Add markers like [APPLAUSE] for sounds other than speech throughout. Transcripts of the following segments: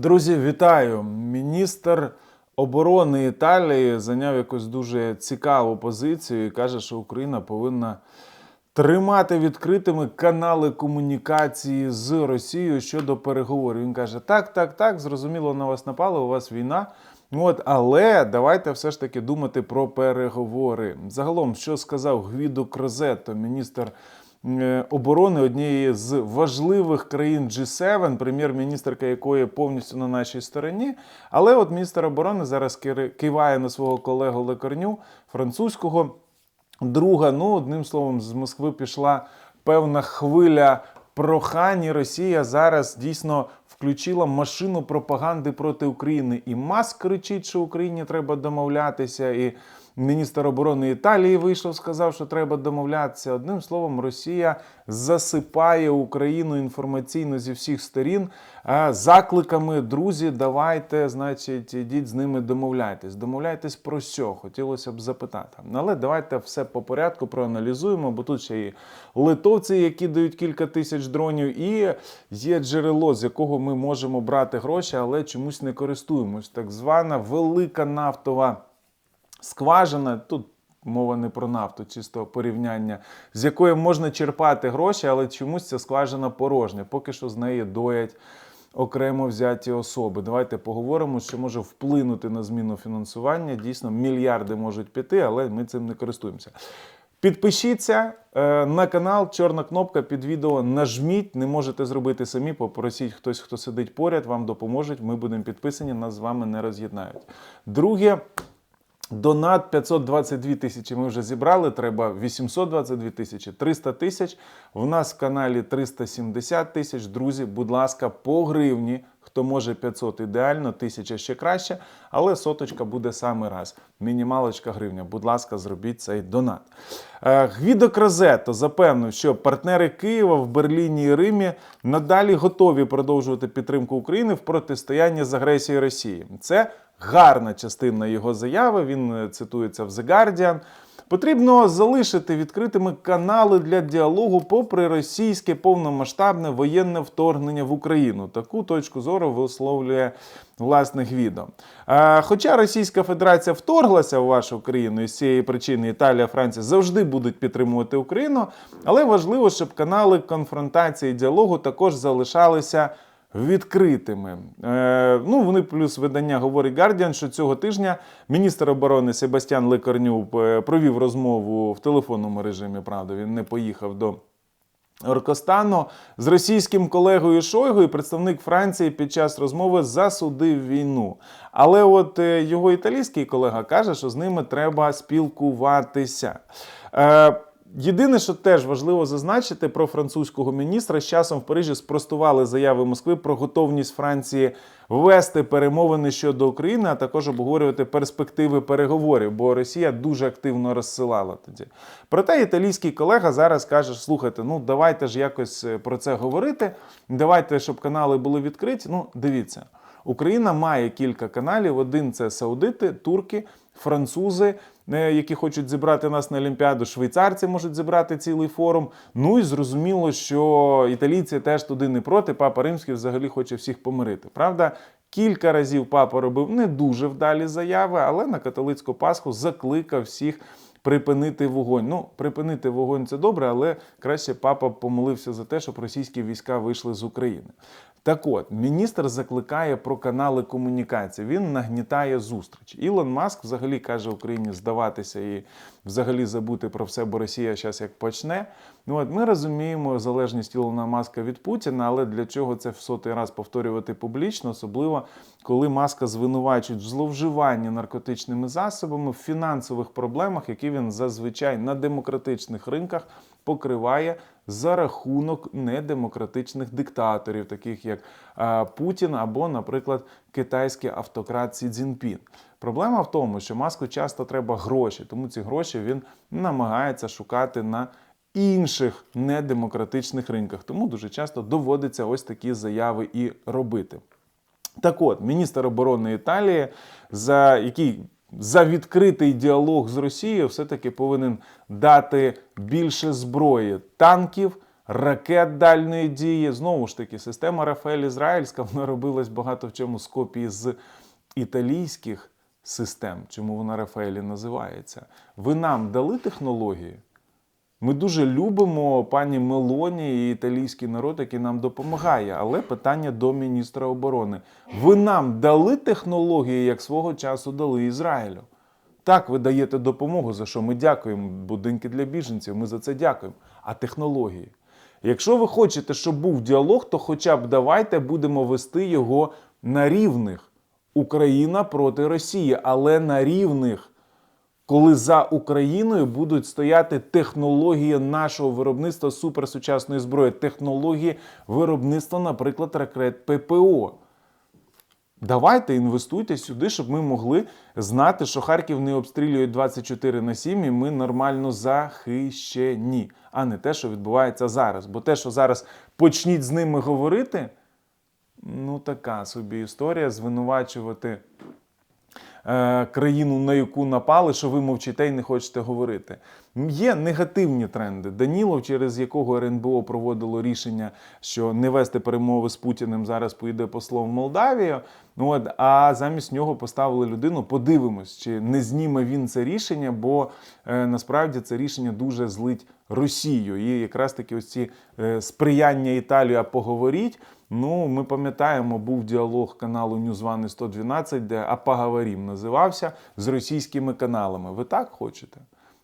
Друзі, вітаю! Міністр оборони Італії зайняв якусь дуже цікаву позицію і каже, що Україна повинна тримати відкритими канали комунікації з Росією щодо переговорів. Він каже: так, так, так, зрозуміло, на вас напали, у вас війна. От, але давайте все ж таки думати про переговори. Загалом, що сказав Гвідо Крозетто, міністр оборони однієї з важливих країн G7, прем'єр-міністрка якої повністю на нашій стороні. Але от міністр оборони зараз киває на свого колегу Лекарню, французького друга. Ну, одним словом, з Москви пішла певна хвиля прохань. Росія зараз дійсно включила машину пропаганди проти України. І Маск кричить, що Україні треба домовлятися. І міністр оборони Італії вийшов, сказав, що треба домовлятися. Одним словом, Росія засипає Україну інформаційно зі всіх сторін закликами. Друзі, давайте, значить, ідіть з ними домовляйтесь. Домовляйтесь про що? Хотілося б запитати. Але давайте все по порядку проаналізуємо, бо тут ще і литовці, які дають кілька тисяч дронів, і є джерело, з якого ми можемо брати гроші, але чомусь не користуємось. Так звана велика нафтова скважина. Тут мова не про нафту, чисто порівняння, з якої можна черпати гроші, але чомусь ця скважина порожня. Поки що з неї доять окремо взяті особи. Давайте поговоримо, що може вплинути на зміну фінансування. Дійсно, мільярди можуть піти, але ми цим не користуємося. Підпишіться е, на канал, чорна кнопка під відео. Нажміть, не можете зробити самі. Попросіть хтось, хто сидить поряд, вам допоможуть. Ми будемо підписані, нас з вами не роз'єднають. Друге, Донат 522 тисячі ми вже зібрали. Треба 822 тисячі, 300 тисяч. В нас в каналі 370 тисяч. Друзі, будь ласка, по гривні. Хто може 500 ідеально, тисяча ще краще, але соточка буде саме раз. Мінімалочка гривня. Будь ласка, зробіть цей донат. Е, Гвідо Крозетто запевнив, що партнери Києва в Берліні і Римі надалі готові продовжувати підтримку України в протистоянні з агресією Росії. Це гарна частина його заяви. Він е, цитується в The Guardian. Потрібно залишити відкритими канали для діалогу попри російське повномасштабне воєнне вторгнення в Україну. Таку точку зору висловлює власне Гвідо. Хоча Російська Федерація вторглася в вашу країну, і з цієї причини Італія, Франція завжди будуть підтримувати Україну, але важливо, щоб канали конфронтації і діалогу також залишалися відкритими. Е, ну, вони плюс видання говорить Guardian, що цього тижня міністр оборони Себастьян Лекарню е, провів розмову в телефонному режимі. Правда, він не поїхав до. Оркостану з російським колегою Шойгу і представник Франції під час розмови засудив війну. Але от е, його італійський колега каже, що з ними треба спілкуватися. Е, Єдине, що теж важливо зазначити про французького міністра, з часом в Парижі спростували заяви Москви про готовність Франції вести перемовини щодо України, а також обговорювати перспективи переговорів, бо Росія дуже активно розсилала тоді. Проте італійський колега зараз каже: слухайте, ну давайте ж якось е, про це говорити. Давайте, щоб канали були відкриті. Ну, дивіться. Україна має кілька каналів. Один це саудити, турки, французи, які хочуть зібрати нас на Олімпіаду. Швейцарці можуть зібрати цілий форум. Ну і зрозуміло, що італійці теж туди не проти. Папа Римський взагалі хоче всіх помирити. Правда, кілька разів папа робив не дуже вдалі заяви, але на католицьку Пасху закликав всіх. Припинити вогонь. Ну, припинити вогонь це добре, але краще папа помолився за те, щоб російські війська вийшли з України. Так от, міністр закликає про канали комунікації. Він нагнітає зустріч. Ілон Маск взагалі каже Україні здаватися і взагалі забути про все, бо Росія зараз як почне. Ну от ми розуміємо залежність Ілона Маска від Путіна, але для чого це в сотий раз повторювати публічно, особливо коли Маска звинувачують в зловживанні наркотичними засобами, в фінансових проблемах, які він зазвичай на демократичних ринках покриває за рахунок недемократичних диктаторів, таких як е, Путін або, наприклад, китайський автократ Сі Цзіньпін. Проблема в тому, що маску часто треба гроші, тому ці гроші він намагається шукати на інших недемократичних ринках. Тому дуже часто доводиться ось такі заяви і робити. Так от, міністр оборони Італії, за який за відкритий діалог з Росією, все-таки повинен дати більше зброї, танків, ракет дальної дії. Знову ж таки, система Рафаель Ізраїльська [LAUGHS] вона робилась багато в чому з копії з італійських систем. Чому вона Рафаелі називається? Ви нам дали технології? Ми дуже любимо пані Мелоні і італійський народ, який нам допомагає. Але питання до міністра оборони: ви нам дали технології, як свого часу дали Ізраїлю? Так, ви даєте допомогу, за що ми дякуємо. Будинки для біженців, ми за це дякуємо. А технології? Якщо ви хочете, щоб був діалог, то хоча б давайте будемо вести його на рівних. Україна проти Росії, але на рівних коли за Україною будуть стояти технології нашого виробництва суперсучасної зброї, технології виробництва, наприклад, ракет ППО. Давайте інвестуйте сюди, щоб ми могли знати, що Харків не обстрілюють 24 на 7 і ми нормально захищені, а не те, що відбувається зараз. Бо те, що зараз почніть з ними говорити, ну така собі історія звинувачувати країну, на яку напали, що ви мовчите і не хочете говорити. Є негативні тренди. Данілов, через якого РНБО проводило рішення, що не вести перемови з Путіним, зараз поїде послом в Молдавію. Ну от, а замість нього поставили людину. Подивимось, чи не зніме він це рішення, бо е, насправді це рішення дуже злить Росію. І якраз таки ось ці е, сприяння Італії, поговоріть. Ну, ми пам'ятаємо, був діалог каналу Ньюзвани 112, де «А поговорім» називався з російськими каналами. Ви так хочете?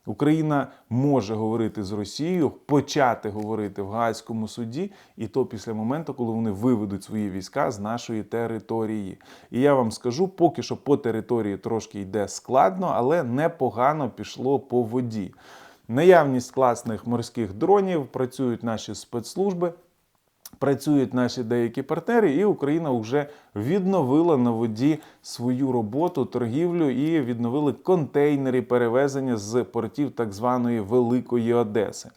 Україна може говорити з Росією, почати говорити в Гаазькому суді, і то після моменту, коли вони виведуть свої війська з нашої території. І я вам скажу, поки що по території трошки йде складно, але непогано пішло по воді. Наявність класних морських дронів працюють наші спецслужби. Працюють наші деякі партнери, і Україна вже відновила на воді свою роботу, торгівлю і відновили контейнери перевезення з портів так званої Великої Одеси.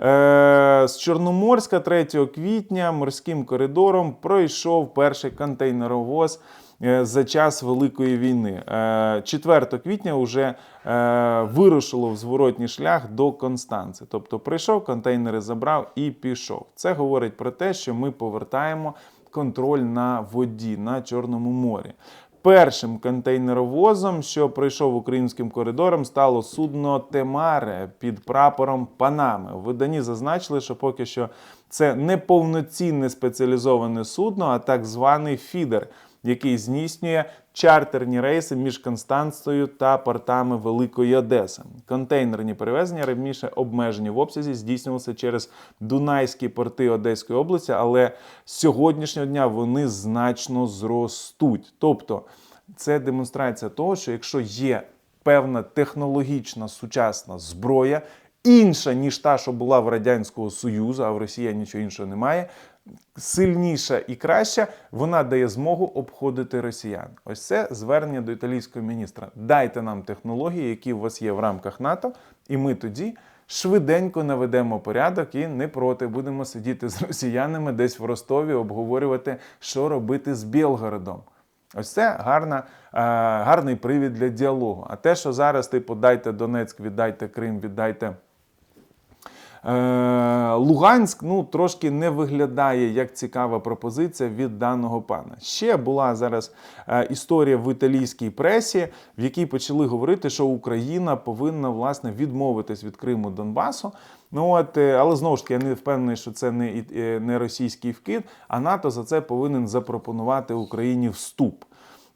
Е, з Чорноморська 3 квітня морським коридором пройшов перший контейнеровоз за час Великої війни. Е, 4 квітня вже е, вирушило в зворотній шлях до Констанци. Тобто прийшов, контейнери забрав і пішов. Це говорить про те, що ми повертаємо контроль на воді на Чорному морі. Першим контейнеровозом, що пройшов українським коридором, стало судно Темаре під прапором Панами. В виданні зазначили, що поки що це не повноцінне спеціалізоване судно, а так званий фідер, який здійснює чартерні рейси між Констанцією та портами Великої Одеси. Контейнерні перевезення раніше обмежені в обсязі здійснювалися через Дунайські порти Одеської області, але з сьогоднішнього дня вони значно зростуть. Тобто це демонстрація того, що якщо є певна технологічна сучасна зброя, інша, ніж та, що була в Радянського Союзу, а в Росії нічого іншого немає. Сильніша і краща, вона дає змогу обходити росіян. Ось це звернення до італійського міністра. Дайте нам технології, які у вас є в рамках НАТО, і ми тоді швиденько наведемо порядок і не проти будемо сидіти з росіянами десь в Ростові, обговорювати, що робити з Білгородом. Ось це гарна, е, гарний привід для діалогу. А те, що зараз, типу, дайте Донецьк, віддайте Крим, віддайте. Е, Луганськ ну трошки не виглядає як цікава пропозиція від даного пана. Ще була зараз е, історія в італійській пресі, в якій почали говорити, що Україна повинна власне відмовитись від Криму Донбасу. Ну от, е, але знову ж таки, я не впевнений, що це не, не російський вкид, а НАТО за це повинен запропонувати Україні вступ.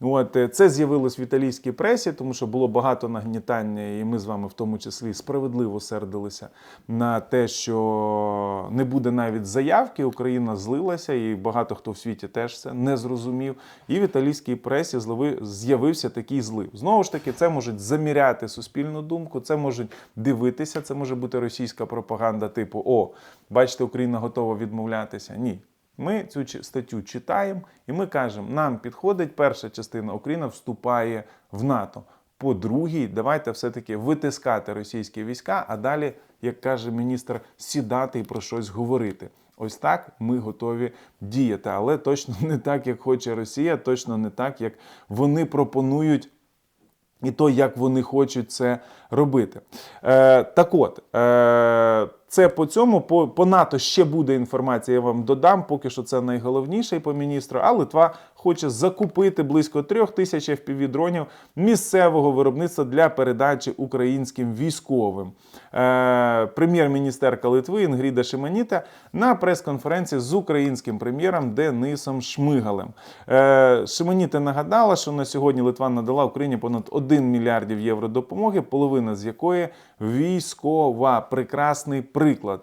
От е, це з'явилось в італійській пресі, тому що було багато нагнітання, і ми з вами в тому числі справедливо сердилися на те, що не буде навіть заявки. Україна злилася, і багато хто в світі теж це не зрозумів. І в італійській пресі з'явився такий злив. Знову ж таки, це можуть заміряти суспільну думку, це можуть дивитися. Це може бути російська пропаганда, типу О, бачите, Україна готова відмовлятися. Ні. Ми цю статтю читаємо і ми кажемо, нам підходить перша частина, Україна вступає в НАТО. По другій, давайте все-таки витискати російські війська, а далі, як каже міністр, сідати і про щось говорити. Ось так ми готові діяти, але точно [LAUGHS] не так, як хоче Росія, точно не так, як вони пропонують і то, як вони хочуть це робити. Е, так от, е, Це по цьому, по, по НАТО ще буде інформація, я вам додам. Поки що це найголовніше по міністру. А Литва хоче закупити близько трьох тисяч fpv дронів місцевого виробництва для передачі українським військовим. Е, прем'єр-міністерка Литви Інгріда Шиманіта на прес-конференції з українським прем'єром Денисом Шмигалем. Е, Шиманіта нагадала, що на сьогодні Литва надала Україні понад 1 мільярдів євро допомоги, половина з якої військова. Прекрасний приклад.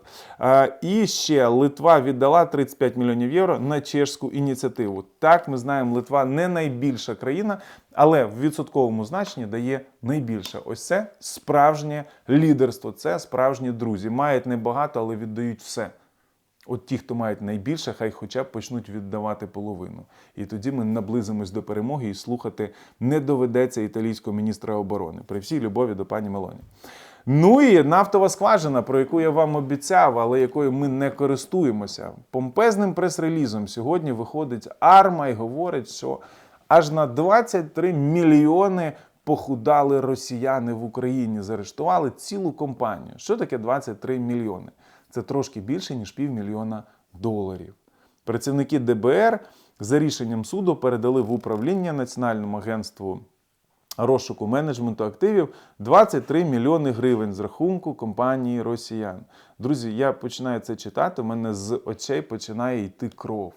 І ще Литва віддала 35 мільйонів євро на чешську ініціативу. Так, ми знаємо, Литва не найбільша країна, але в відсотковому значенні дає найбільше. Ось це справжнє лідерство, це справжні друзі. Мають небагато, але віддають все. От ті, хто мають найбільше, хай хоча б почнуть віддавати половину. І тоді ми наблизимось до перемоги і слухати не доведеться італійського міністра оборони при всій любові до пані Мелоні. Ну і нафтова скважина, про яку я вам обіцяв, але якою ми не користуємося. Помпезним прес-релізом сьогодні виходить Арма і говорить, що аж на 23 мільйони похудали росіяни в Україні, заарештували цілу компанію. Що таке 23 мільйони? Це трошки більше, ніж півмільйона доларів. Працівники ДБР за рішенням суду передали в управління Національному агентству розшуку менеджменту активів 23 мільйони гривень з рахунку компанії росіян. Друзі, я починаю це читати, у мене з очей починає йти кров.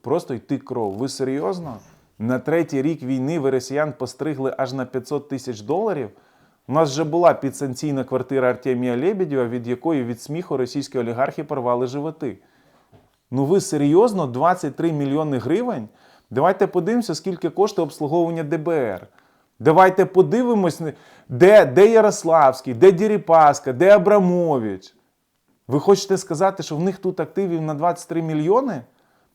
Просто йти кров. Ви серйозно? На третій рік війни ви росіян постригли аж на 500 тисяч доларів? У нас вже була підсанкційна квартира Артемія Лебедєва, від якої від сміху російські олігархи порвали животи. Ну ви серйозно 23 мільйони гривень? Давайте подивимося, скільки коштує обслуговування ДБР. Давайте подивимось, де, де Ярославський, де Діріпаска, де Абрамович. Ви хочете сказати, що в них тут активів на 23 мільйони?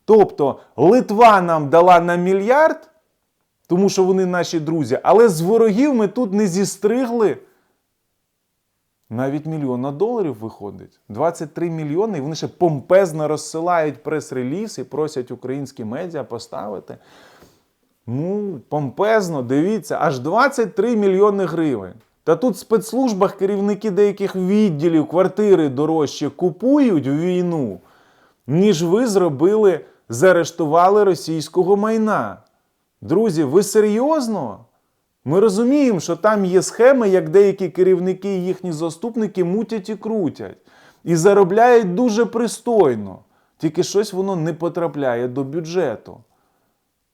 Тобто Литва нам дала на мільярд, тому що вони наші друзі, але з ворогів ми тут не зістригли. Навіть мільйона доларів виходить. 23 мільйони, і вони ще помпезно розсилають прес-реліз і просять українські медіа поставити. Ну, помпезно, дивіться, аж 23 мільйони гривень. Та тут в спецслужбах керівники деяких відділів квартири дорожче купують в війну, ніж ви зробили, заарештували російського майна. Друзі, ви серйозно? Ми розуміємо, що там є схеми, як деякі керівники і їхні заступники мутять і крутять. І заробляють дуже пристойно. Тільки щось воно не потрапляє до бюджету.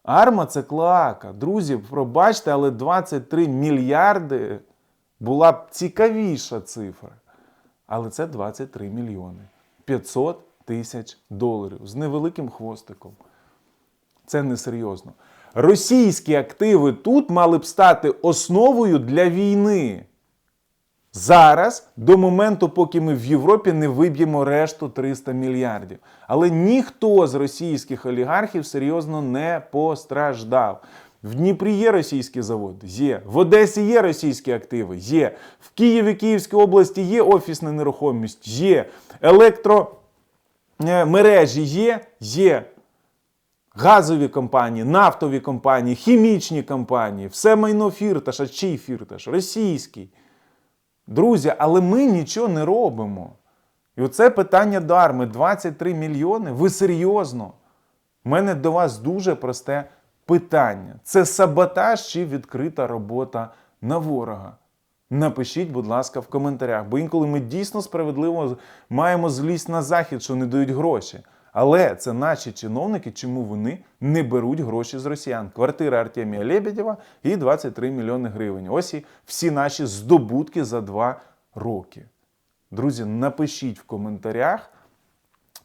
Арма це клака. Друзі, пробачте, але 23 мільярди була б цікавіша цифра. Але це 23 мільйони. 500 тисяч доларів з невеликим хвостиком. Це несерйозно. Російські активи тут мали б стати основою для війни. Зараз, до моменту, поки ми в Європі не виб'ємо решту 300 мільярдів. Але ніхто з російських олігархів серйозно не постраждав. В Дніпрі є російські заводи? Є. В Одесі є російські активи? Є. В Києві, Київській області є офісна нерухомість? Є. Електромережі є? Є. Газові компанії, нафтові компанії, хімічні компанії, все майно фірташа, чий фірташ? Російський. Друзі, але ми нічого не робимо. І оце питання до арми 23 мільйони. Ви серйозно? У мене до вас дуже просте питання: це саботаж чи відкрита робота на ворога? Напишіть, будь ласка, в коментарях, бо інколи ми дійсно справедливо маємо злість на захід, що не дають гроші. Але це наші чиновники, чому вони не беруть гроші з росіян. Квартира Артемія Лебедєва і 23 мільйони гривень. Ось і всі наші здобутки за два роки. Друзі, напишіть в коментарях.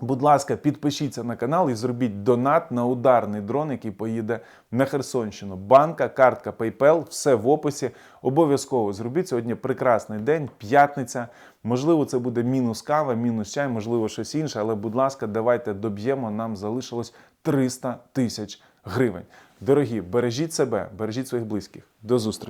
Будь ласка, підпишіться на канал і зробіть донат на ударний дрон, який поїде на Херсонщину. Банка, картка, PayPal, все в описі. Обов'язково зробіть сьогодні прекрасний день, п'ятниця. Можливо, це буде мінус кава, мінус чай, можливо, щось інше. Але, будь ласка, давайте доб'ємо. Нам залишилось 300 тисяч гривень. Дорогі, бережіть себе, бережіть своїх близьких. До зустрічі!